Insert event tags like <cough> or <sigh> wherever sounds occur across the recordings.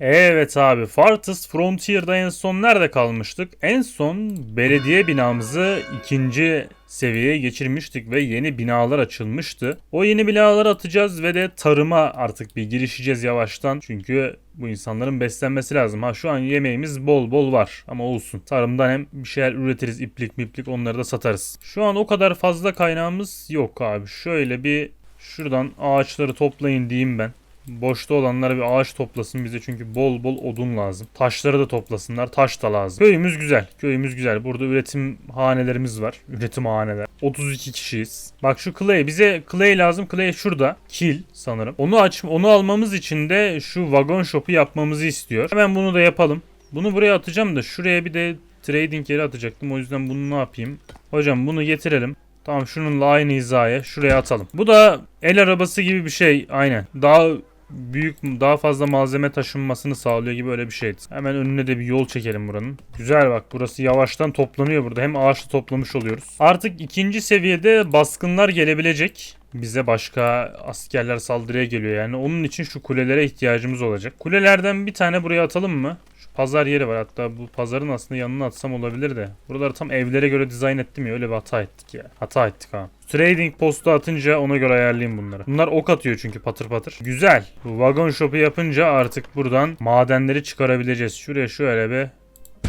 Evet abi Fartus Frontier'da en son nerede kalmıştık? En son belediye binamızı ikinci seviyeye geçirmiştik ve yeni binalar açılmıştı. O yeni binaları atacağız ve de tarıma artık bir girişeceğiz yavaştan. Çünkü bu insanların beslenmesi lazım. Ha şu an yemeğimiz bol bol var ama olsun. Tarımdan hem bir şeyler üretiriz iplik miplik onları da satarız. Şu an o kadar fazla kaynağımız yok abi. Şöyle bir şuradan ağaçları toplayın diyeyim ben. Boşta olanlara bir ağaç toplasın bize çünkü bol bol odun lazım. Taşları da toplasınlar. Taş da lazım. Köyümüz güzel. Köyümüz güzel. Burada üretim hanelerimiz var. Üretim haneler. 32 kişiyiz. Bak şu clay bize clay lazım. Clay şurada. Kil sanırım. Onu aç onu almamız için de şu vagon shop'u yapmamızı istiyor. Hemen bunu da yapalım. Bunu buraya atacağım da şuraya bir de trading yeri atacaktım. O yüzden bunu ne yapayım? Hocam bunu getirelim. Tamam şununla aynı hizaya şuraya atalım. Bu da el arabası gibi bir şey aynen. Daha büyük daha fazla malzeme taşınmasını sağlıyor gibi öyle bir şeydi. Hemen önüne de bir yol çekelim buranın. Güzel bak burası yavaştan toplanıyor burada. Hem ağaçlı toplamış oluyoruz. Artık ikinci seviyede baskınlar gelebilecek. Bize başka askerler saldırıya geliyor yani. Onun için şu kulelere ihtiyacımız olacak. Kulelerden bir tane buraya atalım mı? Pazar yeri var. Hatta bu pazarın aslında yanına atsam olabilir de. Buraları tam evlere göre dizayn ettim ya. Öyle bir hata ettik ya. Hata ettik ha. Trading postu atınca ona göre ayarlayayım bunları. Bunlar ok atıyor çünkü patır patır. Güzel. Bu wagon shop'u yapınca artık buradan madenleri çıkarabileceğiz. Şuraya şöyle bir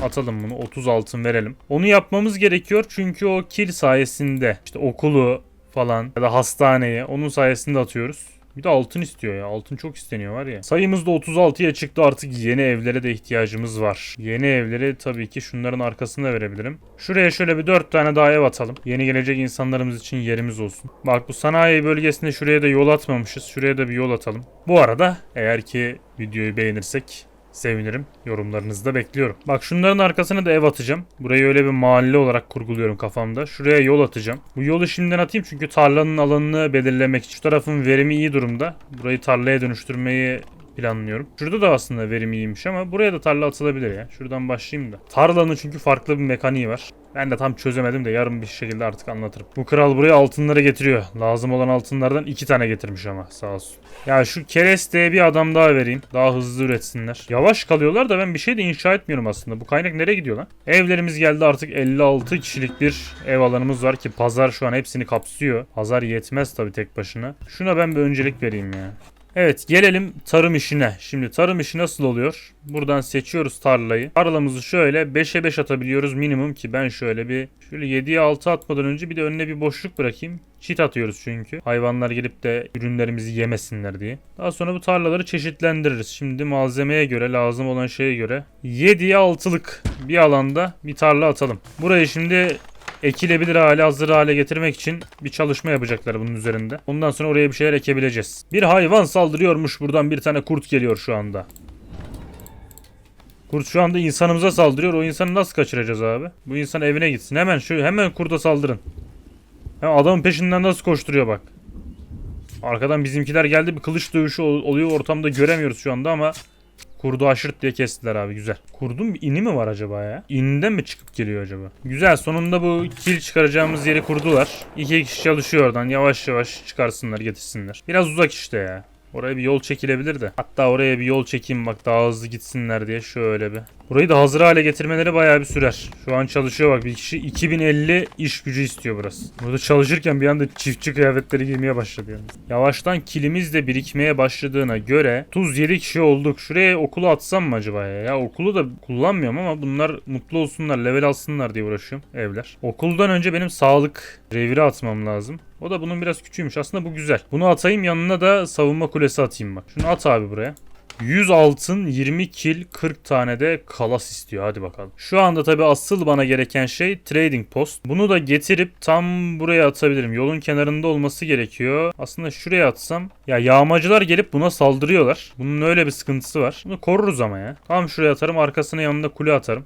atalım bunu 30 altın verelim. Onu yapmamız gerekiyor çünkü o kill sayesinde işte okulu falan ya da hastaneyi onun sayesinde atıyoruz. Bir de altın istiyor ya. Altın çok isteniyor var ya. Sayımız da 36'ya çıktı artık yeni evlere de ihtiyacımız var. Yeni evleri tabii ki şunların arkasında verebilirim. Şuraya şöyle bir 4 tane daha ev atalım. Yeni gelecek insanlarımız için yerimiz olsun. Bak bu sanayi bölgesinde şuraya da yol atmamışız. Şuraya da bir yol atalım. Bu arada eğer ki videoyu beğenirsek sevinirim. Yorumlarınızı da bekliyorum. Bak şunların arkasına da ev atacağım. Burayı öyle bir mahalle olarak kurguluyorum kafamda. Şuraya yol atacağım. Bu yolu şimdiden atayım çünkü tarlanın alanını belirlemek için. Şu tarafın verimi iyi durumda. Burayı tarlaya dönüştürmeyi planlıyorum. Şurada da aslında verim iyiymiş ama buraya da tarla atılabilir ya. Şuradan başlayayım da. Tarlanın çünkü farklı bir mekaniği var. Ben de tam çözemedim de yarın bir şekilde artık anlatırım. Bu kral buraya altınları getiriyor. Lazım olan altınlardan iki tane getirmiş ama sağ olsun. Ya şu keresteye bir adam daha vereyim. Daha hızlı üretsinler. Yavaş kalıyorlar da ben bir şey de inşa etmiyorum aslında. Bu kaynak nereye gidiyor lan? Evlerimiz geldi artık 56 kişilik bir ev alanımız var ki pazar şu an hepsini kapsıyor. Pazar yetmez tabii tek başına. Şuna ben bir öncelik vereyim ya. Evet gelelim tarım işine. Şimdi tarım işi nasıl oluyor? Buradan seçiyoruz tarlayı. Tarlamızı şöyle 5'e 5 atabiliyoruz minimum ki ben şöyle bir şöyle 7'ye 6 atmadan önce bir de önüne bir boşluk bırakayım. Çit atıyoruz çünkü. Hayvanlar gelip de ürünlerimizi yemesinler diye. Daha sonra bu tarlaları çeşitlendiririz. Şimdi malzemeye göre lazım olan şeye göre 7'ye 6'lık bir alanda bir tarla atalım. Burayı şimdi ekilebilir hale hazır hale getirmek için bir çalışma yapacaklar bunun üzerinde. Ondan sonra oraya bir şeyler ekebileceğiz. Bir hayvan saldırıyormuş buradan bir tane kurt geliyor şu anda. Kurt şu anda insanımıza saldırıyor. O insanı nasıl kaçıracağız abi? Bu insan evine gitsin. Hemen şu hemen kurda saldırın. Hem adamın peşinden nasıl koşturuyor bak. Arkadan bizimkiler geldi bir kılıç dövüşü ol- oluyor ortamda göremiyoruz şu anda ama Kurdu aşırt diye kestiler abi güzel. Kurdun bir ini mi var acaba ya? İninden mi çıkıp geliyor acaba? Güzel sonunda bu kil çıkaracağımız yeri kurdular. İki kişi çalışıyor oradan yavaş yavaş çıkarsınlar getirsinler. Biraz uzak işte ya. Oraya bir yol çekilebilir de. Hatta oraya bir yol çekeyim bak daha hızlı gitsinler diye şöyle bir. Burayı da hazır hale getirmeleri bayağı bir sürer. Şu an çalışıyor bak bir kişi 2050 iş gücü istiyor burası. Burada çalışırken bir anda çiftçi kıyafetleri giymeye başladı yani. Yavaştan kilimiz de birikmeye başladığına göre 37 kişi olduk. Şuraya okulu atsam mı acaba ya? Ya okulu da kullanmıyorum ama bunlar mutlu olsunlar, level alsınlar diye uğraşıyorum evler. Okuldan önce benim sağlık reviri atmam lazım. O da bunun biraz küçüğümüş. Aslında bu güzel. Bunu atayım yanına da savunma kulesi atayım bak. Şunu at abi buraya. 100 altın, 20 kil, 40 tane de kalas istiyor. Hadi bakalım. Şu anda tabi asıl bana gereken şey trading post. Bunu da getirip tam buraya atabilirim. Yolun kenarında olması gerekiyor. Aslında şuraya atsam. Ya yağmacılar gelip buna saldırıyorlar. Bunun öyle bir sıkıntısı var. Bunu koruruz ama ya. Tam şuraya atarım. Arkasına yanında kule atarım.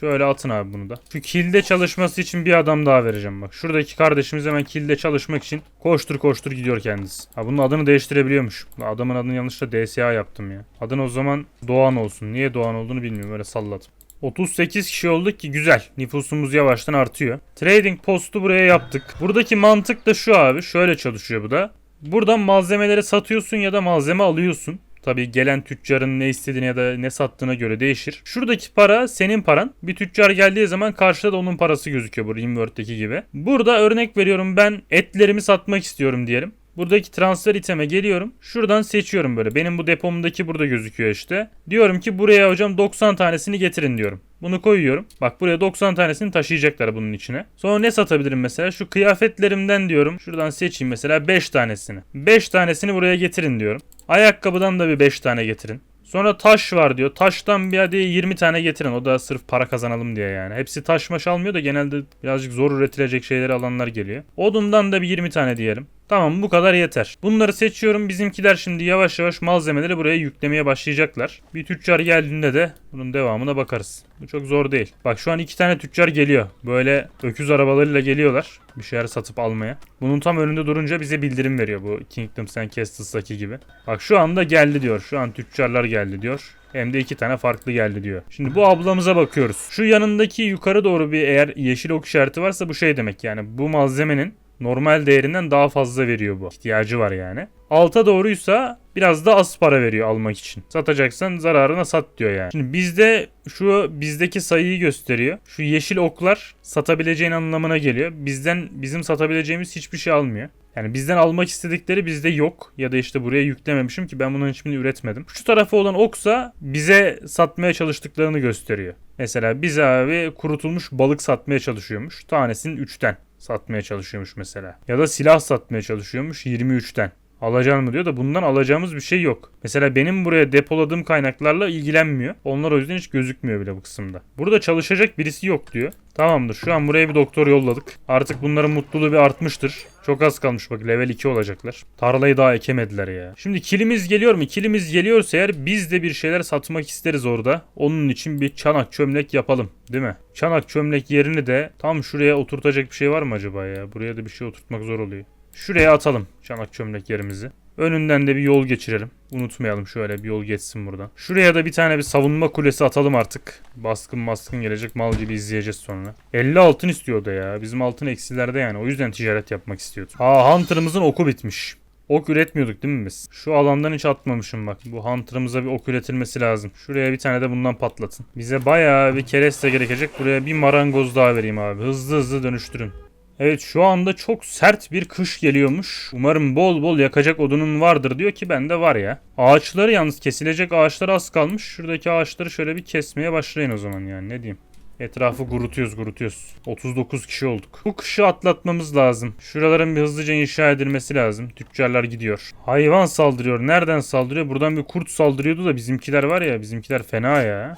Şöyle atın abi bunu da. Şu kilde çalışması için bir adam daha vereceğim bak. Şuradaki kardeşimiz hemen kilde çalışmak için koştur koştur gidiyor kendisi. Ha bunun adını değiştirebiliyormuş. Adamın adını yanlışlıkla DSA yaptım ya. Adını o zaman Doğan olsun. Niye Doğan olduğunu bilmiyorum öyle salladım. 38 kişi olduk ki güzel. Nüfusumuz yavaştan artıyor. Trading postu buraya yaptık. Buradaki mantık da şu abi. Şöyle çalışıyor bu da. Buradan malzemeleri satıyorsun ya da malzeme alıyorsun. Tabii gelen tüccarın ne istediğine ya da ne sattığına göre değişir. Şuradaki para senin paran. Bir tüccar geldiği zaman karşıda da onun parası gözüküyor bu Rimworld'deki gibi. Burada örnek veriyorum ben etlerimi satmak istiyorum diyelim. Buradaki transfer iteme geliyorum. Şuradan seçiyorum böyle. Benim bu depomdaki burada gözüküyor işte. Diyorum ki buraya hocam 90 tanesini getirin diyorum. Bunu koyuyorum. Bak buraya 90 tanesini taşıyacaklar bunun içine. Sonra ne satabilirim mesela? Şu kıyafetlerimden diyorum. Şuradan seçeyim mesela 5 tanesini. 5 tanesini buraya getirin diyorum. Ayakkabıdan da bir 5 tane getirin. Sonra taş var diyor. Taştan bir hadi 20 tane getirin. O da sırf para kazanalım diye yani. Hepsi taş maş almıyor da genelde birazcık zor üretilecek şeyleri alanlar geliyor. Odundan da bir 20 tane diyelim. Tamam bu kadar yeter. Bunları seçiyorum. Bizimkiler şimdi yavaş yavaş malzemeleri buraya yüklemeye başlayacaklar. Bir tüccar geldiğinde de bunun devamına bakarız. Bu çok zor değil. Bak şu an iki tane tüccar geliyor. Böyle öküz arabalarıyla geliyorlar. Bir şeyler satıp almaya. Bunun tam önünde durunca bize bildirim veriyor bu Kingdoms and Castles'daki gibi. Bak şu anda geldi diyor. Şu an tüccarlar geldi diyor. Hem de iki tane farklı geldi diyor. Şimdi bu ablamıza bakıyoruz. Şu yanındaki yukarı doğru bir eğer yeşil ok işareti varsa bu şey demek yani. Bu malzemenin normal değerinden daha fazla veriyor bu. İhtiyacı var yani. Alta doğruysa biraz da az para veriyor almak için. Satacaksan zararına sat diyor yani. Şimdi bizde şu bizdeki sayıyı gösteriyor. Şu yeşil oklar satabileceğin anlamına geliyor. Bizden bizim satabileceğimiz hiçbir şey almıyor. Yani bizden almak istedikleri bizde yok. Ya da işte buraya yüklememişim ki ben bunun hiçbirini üretmedim. Şu tarafı olan oksa bize satmaya çalıştıklarını gösteriyor. Mesela bize abi kurutulmuş balık satmaya çalışıyormuş. Tanesinin 3'ten satmaya çalışıyormuş mesela. Ya da silah satmaya çalışıyormuş 23'ten. Alacaksın mı diyor da bundan alacağımız bir şey yok. Mesela benim buraya depoladığım kaynaklarla ilgilenmiyor. Onlar o yüzden hiç gözükmüyor bile bu kısımda. Burada çalışacak birisi yok diyor. Tamamdır şu an buraya bir doktor yolladık. Artık bunların mutluluğu bir artmıştır. Çok az kalmış bak level 2 olacaklar. Tarlayı daha ekemediler ya. Şimdi kilimiz geliyor mu? Kilimiz geliyorsa eğer biz de bir şeyler satmak isteriz orada. Onun için bir çanak çömlek yapalım. Değil mi? Çanak çömlek yerini de tam şuraya oturtacak bir şey var mı acaba ya? Buraya da bir şey oturtmak zor oluyor. Şuraya atalım çanak çömlek yerimizi. Önünden de bir yol geçirelim. Unutmayalım şöyle bir yol geçsin buradan. Şuraya da bir tane bir savunma kulesi atalım artık. Baskın baskın gelecek mal gibi izleyeceğiz sonra. 50 altın istiyor da ya. Bizim altın eksilerde yani. O yüzden ticaret yapmak istiyordu. Aa Hunter'ımızın oku bitmiş. Ok üretmiyorduk değil mi biz? Şu alandan hiç atmamışım bak. Bu Hunter'ımıza bir ok üretilmesi lazım. Şuraya bir tane de bundan patlatın. Bize bayağı bir kereste gerekecek. Buraya bir marangoz daha vereyim abi. Hızlı hızlı dönüştürün. Evet şu anda çok sert bir kış geliyormuş. Umarım bol bol yakacak odunun vardır diyor ki bende var ya. Ağaçları yalnız kesilecek ağaçlar az kalmış. Şuradaki ağaçları şöyle bir kesmeye başlayın o zaman yani ne diyeyim. Etrafı kurutuyoruz kurutuyoruz. 39 kişi olduk. Bu kışı atlatmamız lazım. Şuraların bir hızlıca inşa edilmesi lazım. Tüccarlar gidiyor. Hayvan saldırıyor. Nereden saldırıyor? Buradan bir kurt saldırıyordu da bizimkiler var ya. Bizimkiler fena ya.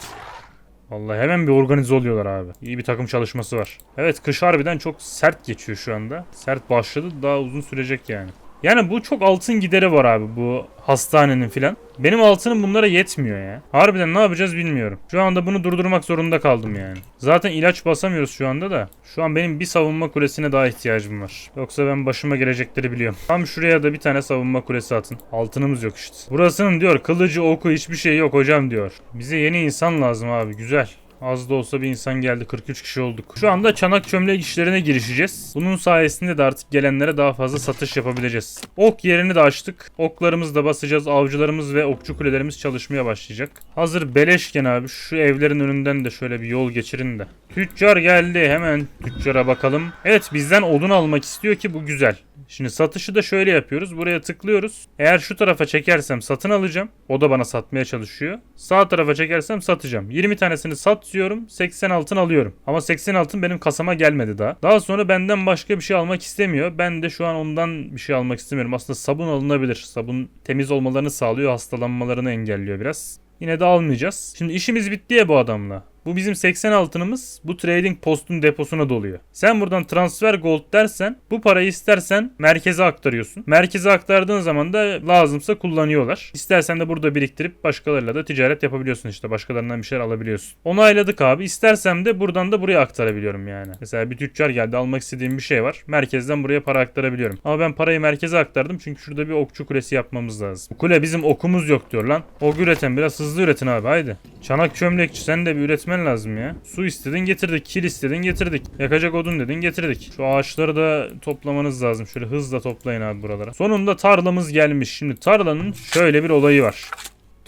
Vallahi hemen bir organize oluyorlar abi. İyi bir takım çalışması var. Evet kış harbiden çok sert geçiyor şu anda. Sert başladı daha uzun sürecek yani. Yani bu çok altın gideri var abi bu hastanenin filan. Benim altınım bunlara yetmiyor ya. Harbiden ne yapacağız bilmiyorum. Şu anda bunu durdurmak zorunda kaldım yani. Zaten ilaç basamıyoruz şu anda da. Şu an benim bir savunma kulesine daha ihtiyacım var. Yoksa ben başıma gelecekleri biliyorum. Tam şuraya da bir tane savunma kulesi atın. Altınımız yok işte. Burasının diyor kılıcı oku hiçbir şey yok hocam diyor. Bize yeni insan lazım abi güzel. Az da olsa bir insan geldi. 43 kişi olduk. Şu anda çanak çömlek işlerine girişeceğiz. Bunun sayesinde de artık gelenlere daha fazla satış yapabileceğiz. Ok yerini de açtık. Oklarımızı da basacağız. Avcılarımız ve okçu kulelerimiz çalışmaya başlayacak. Hazır beleşken abi şu evlerin önünden de şöyle bir yol geçirin de. Tüccar geldi. Hemen tüccara bakalım. Evet bizden odun almak istiyor ki bu güzel. Şimdi satışı da şöyle yapıyoruz. Buraya tıklıyoruz. Eğer şu tarafa çekersem satın alacağım. O da bana satmaya çalışıyor. Sağ tarafa çekersem satacağım. 20 tanesini sat diyorum. 80 altın alıyorum. Ama 80 altın benim kasama gelmedi daha. Daha sonra benden başka bir şey almak istemiyor. Ben de şu an ondan bir şey almak istemiyorum. Aslında sabun alınabilir. Sabun temiz olmalarını sağlıyor. Hastalanmalarını engelliyor biraz. Yine de almayacağız. Şimdi işimiz bitti ya bu adamla. Bu bizim 80 altınımız bu trading postun deposuna doluyor. Sen buradan transfer gold dersen bu parayı istersen merkeze aktarıyorsun. Merkeze aktardığın zaman da lazımsa kullanıyorlar. İstersen de burada biriktirip başkalarıyla da ticaret yapabiliyorsun işte. Başkalarından bir şeyler alabiliyorsun. Onayladık abi. İstersem de buradan da buraya aktarabiliyorum yani. Mesela bir tüccar geldi almak istediğim bir şey var. Merkezden buraya para aktarabiliyorum. Ama ben parayı merkeze aktardım çünkü şurada bir okçu kulesi yapmamız lazım. Kule bizim okumuz yok diyor lan. Ok üreten biraz hızlı üretin abi haydi. Çanak çömlekçi sen de bir üretmen lazım ya. Su istedin getirdik. Kil istedin getirdik. Yakacak odun dedin getirdik. Şu ağaçları da toplamanız lazım. Şöyle hızla toplayın abi buralara. Sonunda tarlamız gelmiş. Şimdi tarlanın şöyle bir olayı var.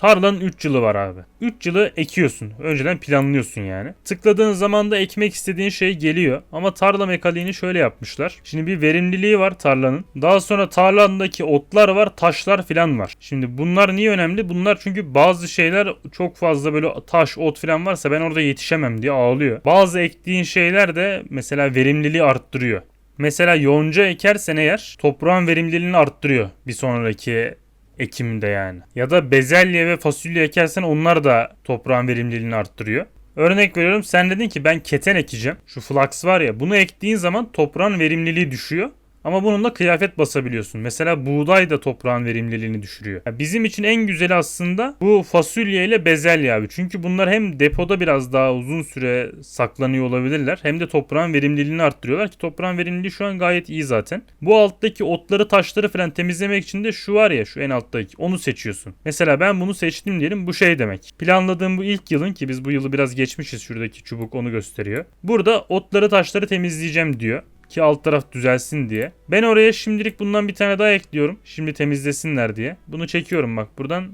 Tarlanın 3 yılı var abi. 3 yılı ekiyorsun. Önceden planlıyorsun yani. Tıkladığın zaman da ekmek istediğin şey geliyor. Ama tarla mekaniğini şöyle yapmışlar. Şimdi bir verimliliği var tarlanın. Daha sonra tarlandaki otlar var, taşlar filan var. Şimdi bunlar niye önemli? Bunlar çünkü bazı şeyler çok fazla böyle taş, ot filan varsa ben orada yetişemem diye ağlıyor. Bazı ektiğin şeyler de mesela verimliliği arttırıyor. Mesela yonca ekersen eğer toprağın verimliliğini arttırıyor bir sonraki ekimde yani. Ya da bezelye ve fasulye ekersen onlar da toprağın verimliliğini arttırıyor. Örnek veriyorum sen dedin ki ben keten ekeceğim. Şu flax var ya bunu ektiğin zaman toprağın verimliliği düşüyor. Ama bununla kıyafet basabiliyorsun. Mesela buğday da toprağın verimliliğini düşürüyor. Ya bizim için en güzeli aslında bu fasulye ile bezelye abi. Çünkü bunlar hem depoda biraz daha uzun süre saklanıyor olabilirler. Hem de toprağın verimliliğini arttırıyorlar ki toprağın verimliliği şu an gayet iyi zaten. Bu alttaki otları taşları falan temizlemek için de şu var ya şu en alttaki onu seçiyorsun. Mesela ben bunu seçtim diyelim bu şey demek. Planladığım bu ilk yılın ki biz bu yılı biraz geçmişiz şuradaki çubuk onu gösteriyor. Burada otları taşları temizleyeceğim diyor ki alt taraf düzelsin diye. Ben oraya şimdilik bundan bir tane daha ekliyorum. Şimdi temizlesinler diye. Bunu çekiyorum bak buradan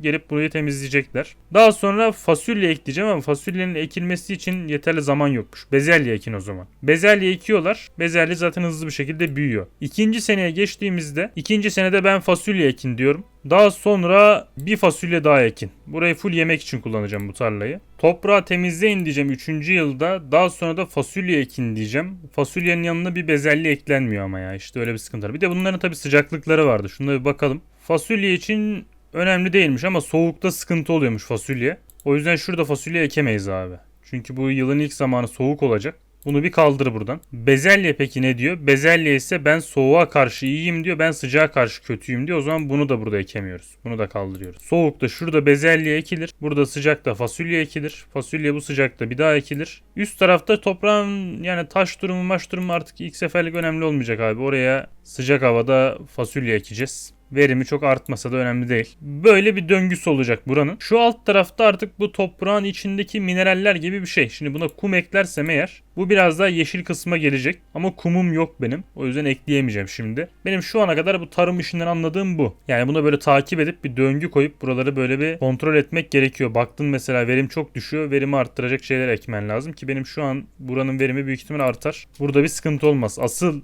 gelip burayı temizleyecekler. Daha sonra fasulye ekleyeceğim ama fasulyenin ekilmesi için yeterli zaman yokmuş. Bezelye ekin o zaman. Bezelye ekiyorlar. Bezelye zaten hızlı bir şekilde büyüyor. İkinci seneye geçtiğimizde ikinci senede ben fasulye ekin diyorum. Daha sonra bir fasulye daha ekin. Burayı full yemek için kullanacağım bu tarlayı. Toprağı temizleyin diyeceğim 3. yılda. Daha sonra da fasulye ekin diyeceğim. Fasulyenin yanına bir bezelye eklenmiyor ama ya. İşte öyle bir sıkıntı var. Bir de bunların tabii sıcaklıkları vardı. Şuna bir bakalım. Fasulye için önemli değilmiş ama soğukta sıkıntı oluyormuş fasulye. O yüzden şurada fasulye ekemeyiz abi. Çünkü bu yılın ilk zamanı soğuk olacak. Bunu bir kaldır buradan. Bezelye peki ne diyor? Bezelye ise ben soğuğa karşı iyiyim diyor. Ben sıcağa karşı kötüyüm diyor. O zaman bunu da burada ekemiyoruz. Bunu da kaldırıyoruz. Soğukta şurada bezelye ekilir. Burada sıcakta fasulye ekilir. Fasulye bu sıcakta bir daha ekilir. Üst tarafta toprağın yani taş durumu maş durumu artık ilk seferlik önemli olmayacak abi. Oraya sıcak havada fasulye ekeceğiz verimi çok artmasa da önemli değil. Böyle bir döngüsü olacak buranın. Şu alt tarafta artık bu toprağın içindeki mineraller gibi bir şey. Şimdi buna kum eklersem eğer bu biraz daha yeşil kısma gelecek. Ama kumum yok benim. O yüzden ekleyemeyeceğim şimdi. Benim şu ana kadar bu tarım işinden anladığım bu. Yani buna böyle takip edip bir döngü koyup buraları böyle bir kontrol etmek gerekiyor. Baktın mesela verim çok düşüyor. Verimi arttıracak şeyler ekmen lazım ki benim şu an buranın verimi büyük ihtimal artar. Burada bir sıkıntı olmaz. Asıl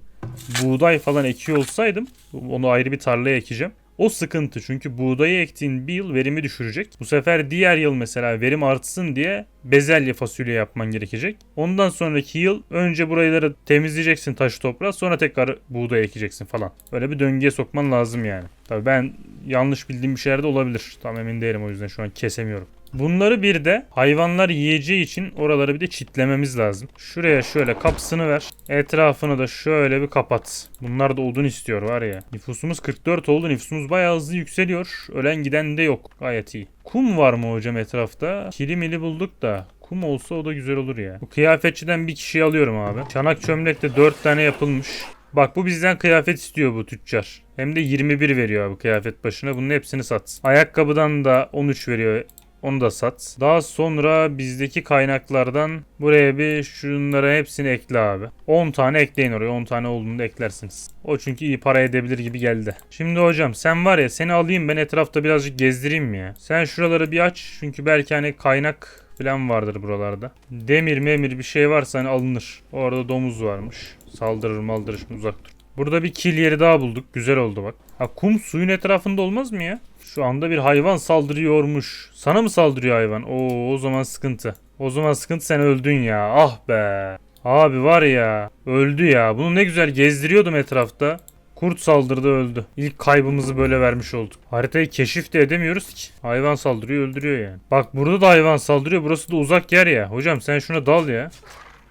buğday falan ekiyor olsaydım onu ayrı bir tarlaya ekeceğim. O sıkıntı çünkü buğdayı ektiğin bir yıl verimi düşürecek. Bu sefer diğer yıl mesela verim artsın diye bezelye fasulye yapman gerekecek. Ondan sonraki yıl önce burayları temizleyeceksin taşı toprağı sonra tekrar buğday ekeceksin falan. Böyle bir döngüye sokman lazım yani. Tabii ben yanlış bildiğim bir şeyler de olabilir. Tam emin değilim o yüzden şu an kesemiyorum. Bunları bir de hayvanlar yiyeceği için oraları bir de çitlememiz lazım. Şuraya şöyle kapısını ver. Etrafını da şöyle bir kapat. Bunlar da odun istiyor var ya. Nüfusumuz 44 oldu. Nüfusumuz bayağı hızlı yükseliyor. Ölen giden de yok. Gayet iyi. Kum var mı hocam etrafta? Kilimili bulduk da. Kum olsa o da güzel olur ya. Bu kıyafetçiden bir kişi alıyorum abi. Çanak çömlekte 4 tane yapılmış. Bak bu bizden kıyafet istiyor bu tüccar. Hem de 21 veriyor abi kıyafet başına. Bunun hepsini sat. Ayakkabıdan da 13 veriyor. Onu da sat. Daha sonra bizdeki kaynaklardan buraya bir şunlara hepsini ekle abi. 10 tane ekleyin oraya. 10 tane olduğunda eklersiniz. O çünkü iyi para edebilir gibi geldi. Şimdi hocam sen var ya seni alayım ben etrafta birazcık gezdireyim mi ya? Sen şuraları bir aç. Çünkü belki hani kaynak falan vardır buralarda. Demir memir bir şey varsa hani alınır. Orada domuz varmış. Saldırır maldırır uzak dur. Burada bir kil yeri daha bulduk. Güzel oldu bak. Ha kum suyun etrafında olmaz mı ya? Şu anda bir hayvan saldırıyormuş. Sana mı saldırıyor hayvan? Oo o zaman sıkıntı. O zaman sıkıntı sen öldün ya. Ah be. Abi var ya. Öldü ya. Bunu ne güzel gezdiriyordum etrafta. Kurt saldırdı öldü. İlk kaybımızı böyle vermiş olduk. Haritayı keşif de edemiyoruz ki. Hayvan saldırıyor öldürüyor yani. Bak burada da hayvan saldırıyor. Burası da uzak yer ya. Hocam sen şuna dal ya.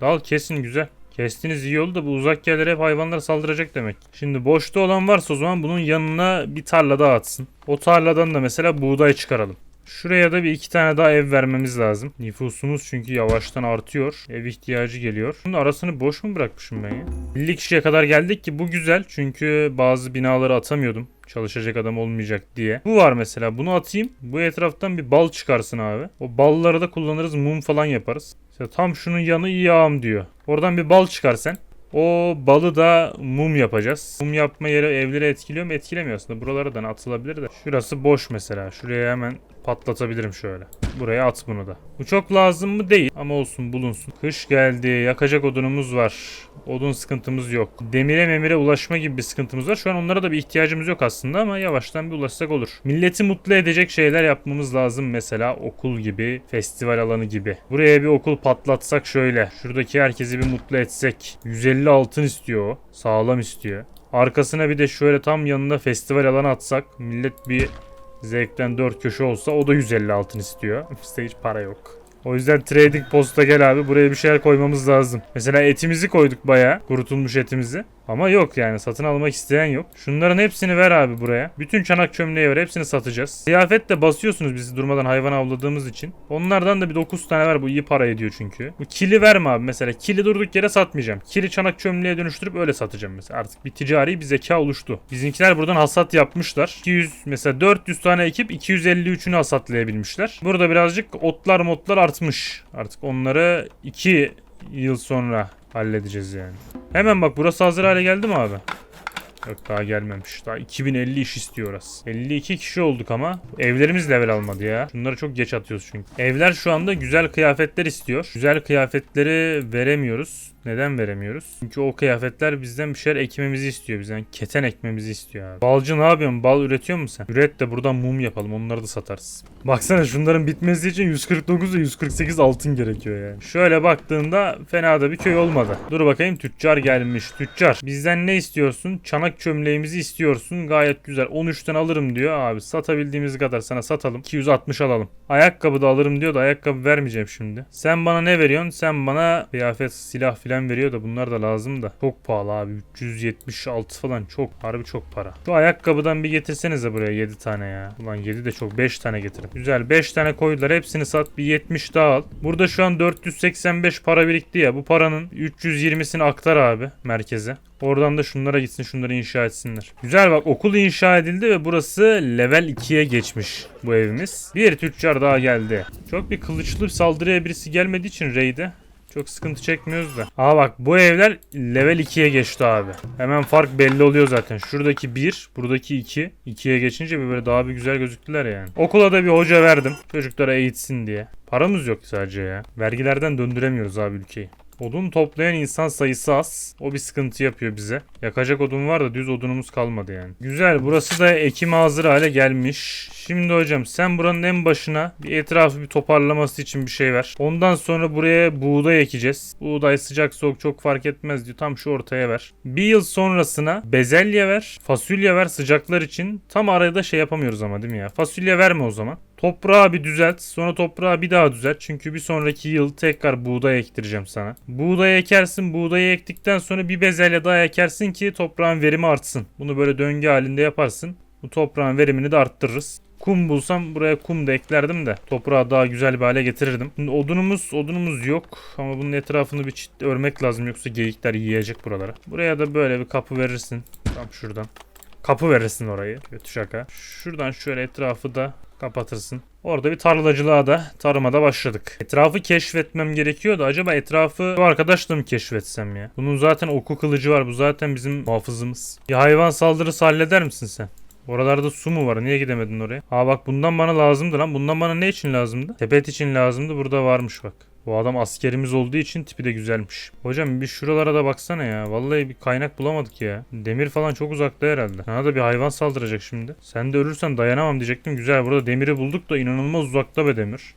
Dal kesin güzel. Kestiniz iyi oldu da bu uzak yerlere hep hayvanlar saldıracak demek. Şimdi boşta olan varsa o zaman bunun yanına bir tarla daha atsın. O tarladan da mesela buğday çıkaralım. Şuraya da bir iki tane daha ev vermemiz lazım. Nüfusumuz çünkü yavaştan artıyor. Ev ihtiyacı geliyor. Bunun arasını boş mu bırakmışım ben ya? 50 kişiye kadar geldik ki bu güzel. Çünkü bazı binaları atamıyordum. Çalışacak adam olmayacak diye. Bu var mesela. Bunu atayım. Bu etraftan bir bal çıkarsın abi. O balları da kullanırız. Mum falan yaparız. İşte tam şunun yanı iyi ağam diyor. Oradan bir bal çıkar sen. O balı da mum yapacağız. Mum yapma yeri evleri etkiliyor mu? Etkilemiyor aslında. Buralara da atılabilir de. Şurası boş mesela. Şuraya hemen Patlatabilirim şöyle. Buraya at bunu da. Bu çok lazım mı? Değil. Ama olsun bulunsun. Kış geldi. Yakacak odunumuz var. Odun sıkıntımız yok. Demire memire ulaşma gibi bir sıkıntımız var. Şu an onlara da bir ihtiyacımız yok aslında ama yavaştan bir ulaşsak olur. Milleti mutlu edecek şeyler yapmamız lazım. Mesela okul gibi, festival alanı gibi. Buraya bir okul patlatsak şöyle. Şuradaki herkesi bir mutlu etsek. 150 altın istiyor o. Sağlam istiyor. Arkasına bir de şöyle tam yanında festival alanı atsak. Millet bir zevkten dört köşe olsa o da 150 altın istiyor. <laughs> Bizde hiç para yok. O yüzden trading posta gel abi buraya bir şeyler koymamız lazım. Mesela etimizi koyduk bayağı kurutulmuş etimizi. Ama yok yani satın almak isteyen yok. Şunların hepsini ver abi buraya. Bütün çanak çömleği ver hepsini satacağız. Kıyafet de basıyorsunuz bizi durmadan hayvan avladığımız için. Onlardan da bir 9 tane ver bu iyi para ediyor çünkü. Bu kili verme abi mesela. Kili durduk yere satmayacağım. Kili çanak çömleğe dönüştürüp öyle satacağım mesela. Artık bir ticari bir zeka oluştu. Bizimkiler buradan hasat yapmışlar. 200 mesela 400 tane ekip 253'ünü hasatlayabilmişler. Burada birazcık otlar modlar artmış. Artık onları 2 yıl sonra halledeceğiz yani. Hemen bak burası hazır hale geldi mi abi? Yok daha gelmemiş. Daha 2050 iş istiyor orası. 52 kişi olduk ama evlerimiz level almadı ya. Şunları çok geç atıyoruz çünkü. Evler şu anda güzel kıyafetler istiyor. Güzel kıyafetleri veremiyoruz. Neden veremiyoruz? Çünkü o kıyafetler bizden bir şeyler ekmemizi istiyor. Bizden keten ekmemizi istiyor abi. Balcı ne yapıyorsun? Bal üretiyor musun sen? Üret de buradan mum yapalım. Onları da satarız. Baksana şunların bitmesi için 149 ve 148 altın gerekiyor yani. Şöyle baktığında fena da bir köy olmadı. Dur bakayım tüccar gelmiş. Tüccar bizden ne istiyorsun? Çanak çömleğimizi istiyorsun. Gayet güzel. 13'ten alırım diyor. Abi satabildiğimiz kadar sana satalım. 260 alalım. Ayakkabı da alırım diyor da ayakkabı vermeyeceğim şimdi. Sen bana ne veriyorsun? Sen bana kıyafet, silah filan veriyor da bunlar da lazım da. Çok pahalı abi. 376 falan çok. Harbi çok para. Şu ayakkabıdan bir getirsenize buraya 7 tane ya. Ulan 7 de çok. 5 tane getirin. Güzel 5 tane koydular. Hepsini sat. Bir 70 daha al. Burada şu an 485 para birikti ya. Bu paranın 320'sini aktar abi merkeze. Oradan da şunlara gitsin şunları inşa etsinler. Güzel bak okul inşa edildi ve burası level 2'ye geçmiş bu evimiz. Bir tüccar daha geldi. Çok bir kılıçlı saldırıya birisi gelmediği için raid'e çok sıkıntı çekmiyoruz da. Aa bak bu evler level 2'ye geçti abi. Hemen fark belli oluyor zaten. Şuradaki 1, buradaki 2. 2'ye geçince böyle daha bir güzel gözüktüler yani. Okula da bir hoca verdim. Çocuklara eğitsin diye. Paramız yok sadece ya. Vergilerden döndüremiyoruz abi ülkeyi. Odun toplayan insan sayısı az. O bir sıkıntı yapıyor bize. Yakacak odun var da düz odunumuz kalmadı yani. Güzel burası da ekim hazır hale gelmiş. Şimdi hocam sen buranın en başına bir etrafı bir toparlaması için bir şey ver. Ondan sonra buraya buğday ekeceğiz. Buğday sıcak soğuk çok fark etmez diyor. Tam şu ortaya ver. Bir yıl sonrasına bezelye ver. Fasulye ver sıcaklar için. Tam arada şey yapamıyoruz ama değil mi ya? Fasulye verme o zaman. Toprağı bir düzelt. Sonra toprağı bir daha düzelt. Çünkü bir sonraki yıl tekrar buğday ektireceğim sana. Buğday ekersin. Buğdayı ektikten sonra bir bezelye daha ekersin ki toprağın verimi artsın. Bunu böyle döngü halinde yaparsın. Bu toprağın verimini de arttırırız. Kum bulsam buraya kum da eklerdim de toprağı daha güzel bir hale getirirdim. Şimdi odunumuz odunumuz yok ama bunun etrafını bir çit örmek lazım yoksa geyikler yiyecek buraları. Buraya da böyle bir kapı verirsin. Tam şuradan. Kapı verirsin orayı. Kötü şaka. Şuradan şöyle etrafı da kapatırsın. Orada bir tarlacılığa da tarıma da başladık. Etrafı keşfetmem gerekiyor da acaba etrafı bu arkadaşla mı keşfetsem ya? Bunun zaten oku kılıcı var. Bu zaten bizim muhafızımız. Bir hayvan saldırısı halleder misin sen? Oralarda su mu var? Niye gidemedin oraya? Aa bak bundan bana lazımdı lan. Bundan bana ne için lazımdı? Sepet için lazımdı. Burada varmış bak. Bu adam askerimiz olduğu için tipi de güzelmiş. Hocam bir şuralara da baksana ya. Vallahi bir kaynak bulamadık ya. Demir falan çok uzakta herhalde. Sana da bir hayvan saldıracak şimdi. Sen de ölürsen dayanamam diyecektim. Güzel burada demiri bulduk da inanılmaz uzakta be demir.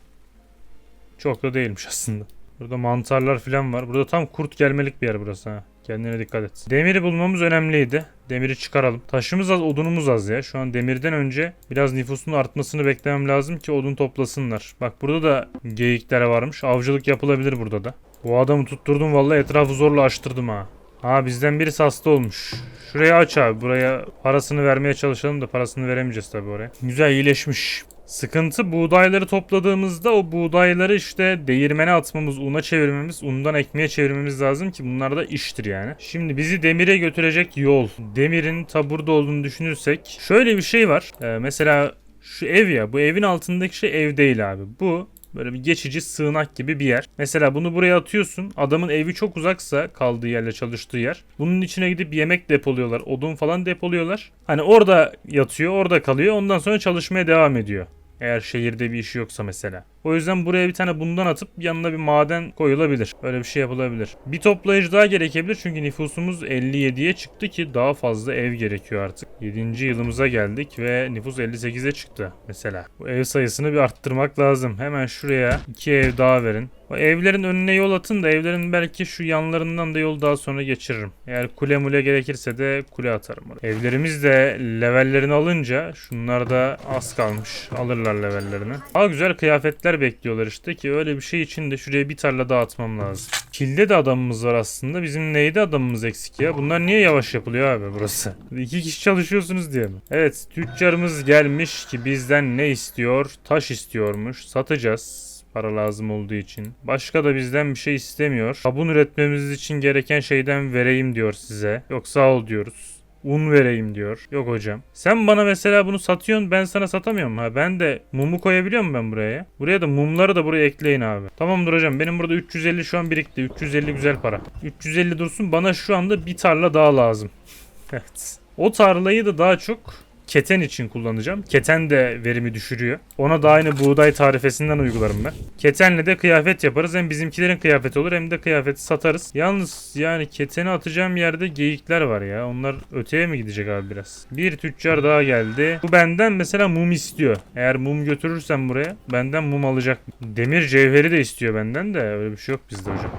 Çok da değilmiş aslında. Burada mantarlar falan var. Burada tam kurt gelmelik bir yer burası ha. Kendine dikkat et. Demiri bulmamız önemliydi. Demiri çıkaralım. Taşımız az, odunumuz az ya. Şu an demirden önce biraz nüfusun artmasını beklemem lazım ki odun toplasınlar. Bak burada da geyikler varmış. Avcılık yapılabilir burada da. Bu adamı tutturdum vallahi etrafı zorla açtırdım ha. Ha bizden birisi hasta olmuş. Şurayı aç abi. Buraya parasını vermeye çalışalım da parasını veremeyeceğiz tabii oraya. Güzel iyileşmiş. Sıkıntı buğdayları topladığımızda o buğdayları işte değirmene atmamız, una çevirmemiz, undan ekmeğe çevirmemiz lazım ki bunlar da iştir yani. Şimdi bizi demire götürecek yol. Demirin ta burada olduğunu düşünürsek şöyle bir şey var. Ee, mesela şu ev ya bu evin altındaki şey ev değil abi. Bu Böyle bir geçici sığınak gibi bir yer. Mesela bunu buraya atıyorsun. Adamın evi çok uzaksa kaldığı yerle çalıştığı yer. Bunun içine gidip yemek depoluyorlar. Odun falan depoluyorlar. Hani orada yatıyor, orada kalıyor. Ondan sonra çalışmaya devam ediyor. Eğer şehirde bir işi yoksa mesela. O yüzden buraya bir tane bundan atıp yanına bir maden koyulabilir. Öyle bir şey yapılabilir. Bir toplayıcı daha gerekebilir çünkü nüfusumuz 57'ye çıktı ki daha fazla ev gerekiyor artık. 7. yılımıza geldik ve nüfus 58'e çıktı mesela. Bu ev sayısını bir arttırmak lazım. Hemen şuraya iki ev daha verin. O evlerin önüne yol atın da evlerin belki şu yanlarından da yol daha sonra geçiririm. Eğer kule mule gerekirse de kule atarım oraya. Evlerimiz de levellerini alınca şunlar da az kalmış. Alırlar levellerini. Daha güzel kıyafetler bekliyorlar işte ki öyle bir şey için de şuraya bir tarla daha atmam lazım. Kilde de adamımız var aslında. Bizim neydi adamımız eksik ya? Bunlar niye yavaş yapılıyor abi burası? <laughs> İki kişi çalışıyorsunuz diye mi? Evet tüccarımız gelmiş ki bizden ne istiyor? Taş istiyormuş. Satacağız para lazım olduğu için. Başka da bizden bir şey istemiyor. Sabun üretmemiz için gereken şeyden vereyim diyor size. Yok sağ ol diyoruz. Un vereyim diyor. Yok hocam. Sen bana mesela bunu satıyorsun ben sana satamıyorum ha. Ben de mumu koyabiliyor muyum ben buraya? Buraya da mumları da buraya ekleyin abi. Tamamdır hocam benim burada 350 şu an birikti. 350 güzel para. 350 dursun bana şu anda bir tarla daha lazım. <laughs> evet. O tarlayı da daha çok keten için kullanacağım. Keten de verimi düşürüyor. Ona da aynı buğday tarifesinden uygularım ben. Ketenle de kıyafet yaparız. Hem bizimkilerin kıyafeti olur hem de kıyafeti satarız. Yalnız yani keteni atacağım yerde geyikler var ya. Onlar öteye mi gidecek abi biraz? Bir tüccar daha geldi. Bu benden mesela mum istiyor. Eğer mum götürürsem buraya benden mum alacak. Demir cevheri de istiyor benden de. Öyle bir şey yok bizde hocam.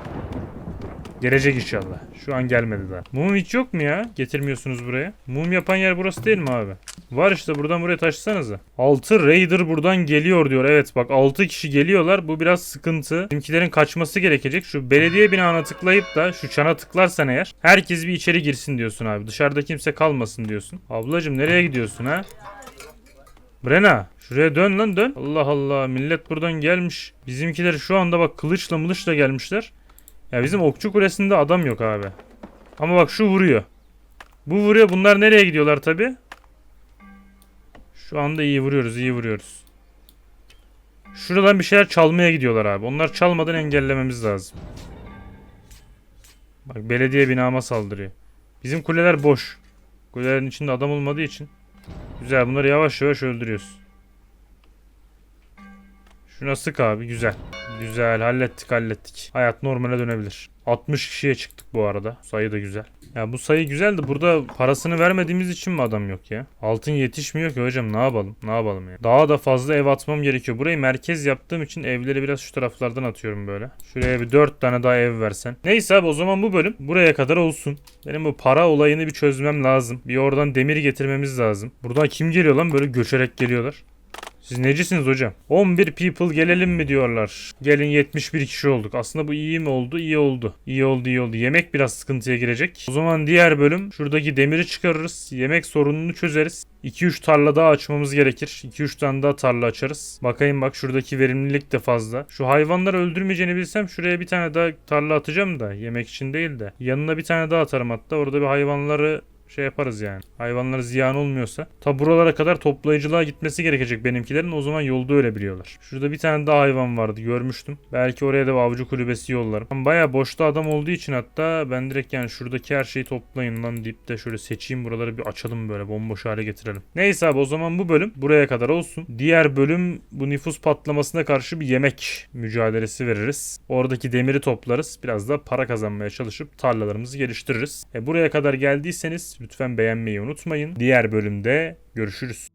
Gelecek inşallah. Şu an gelmedi daha. Mum hiç yok mu ya? Getirmiyorsunuz buraya. Mum yapan yer burası değil mi abi? Var işte buradan buraya taşısanıza. 6 Raider buradan geliyor diyor. Evet bak 6 kişi geliyorlar. Bu biraz sıkıntı. Bizimkilerin kaçması gerekecek. Şu belediye binana tıklayıp da şu çana tıklarsan eğer herkes bir içeri girsin diyorsun abi. Dışarıda kimse kalmasın diyorsun. Ablacım nereye gidiyorsun ha? Brena şuraya dön lan dön. Allah Allah millet buradan gelmiş. Bizimkiler şu anda bak kılıçla mılıçla gelmişler. Ya bizim okçu kulesinde adam yok abi. Ama bak şu vuruyor. Bu vuruyor. Bunlar nereye gidiyorlar tabi? Şu anda iyi vuruyoruz, iyi vuruyoruz. Şuradan bir şeyler çalmaya gidiyorlar abi. Onlar çalmadan engellememiz lazım. Bak belediye binama saldırıyor. Bizim kuleler boş. Kulelerin içinde adam olmadığı için. Güzel bunları yavaş yavaş öldürüyoruz. Şuna abi güzel. Güzel hallettik hallettik. Hayat normale dönebilir. 60 kişiye çıktık bu arada. Sayı da güzel. Ya bu sayı güzel de burada parasını vermediğimiz için mi adam yok ya? Altın yetişmiyor ki hocam ne yapalım? Ne yapalım ya? Daha da fazla ev atmam gerekiyor. Burayı merkez yaptığım için evleri biraz şu taraflardan atıyorum böyle. Şuraya bir 4 tane daha ev versen. Neyse abi o zaman bu bölüm buraya kadar olsun. Benim bu para olayını bir çözmem lazım. Bir oradan demir getirmemiz lazım. Buradan kim geliyor lan böyle göçerek geliyorlar. Siz necisiniz hocam? 11 people gelelim mi diyorlar. Gelin 71 kişi olduk. Aslında bu iyi mi oldu? İyi oldu. İyi oldu iyi oldu. Yemek biraz sıkıntıya girecek. O zaman diğer bölüm şuradaki demiri çıkarırız. Yemek sorununu çözeriz. 2-3 tarla daha açmamız gerekir. 2-3 tane daha tarla açarız. Bakayım bak şuradaki verimlilik de fazla. Şu hayvanları öldürmeyeceğini bilsem şuraya bir tane daha tarla atacağım da yemek için değil de. Yanına bir tane daha atarım hatta. Orada bir hayvanları şey yaparız yani. Hayvanlar ziyan olmuyorsa. Ta buralara kadar toplayıcılığa gitmesi gerekecek benimkilerin. O zaman yolda ölebiliyorlar. Şurada bir tane daha hayvan vardı görmüştüm. Belki oraya da avcı kulübesi yollarım. Ama baya boşta adam olduğu için hatta ben direkt yani şuradaki her şeyi toplayın lan deyip de şöyle seçeyim buraları bir açalım böyle bomboş hale getirelim. Neyse abi o zaman bu bölüm buraya kadar olsun. Diğer bölüm bu nüfus patlamasına karşı bir yemek mücadelesi veririz. Oradaki demiri toplarız. Biraz da para kazanmaya çalışıp tarlalarımızı geliştiririz. E buraya kadar geldiyseniz lütfen beğenmeyi unutmayın. Diğer bölümde görüşürüz.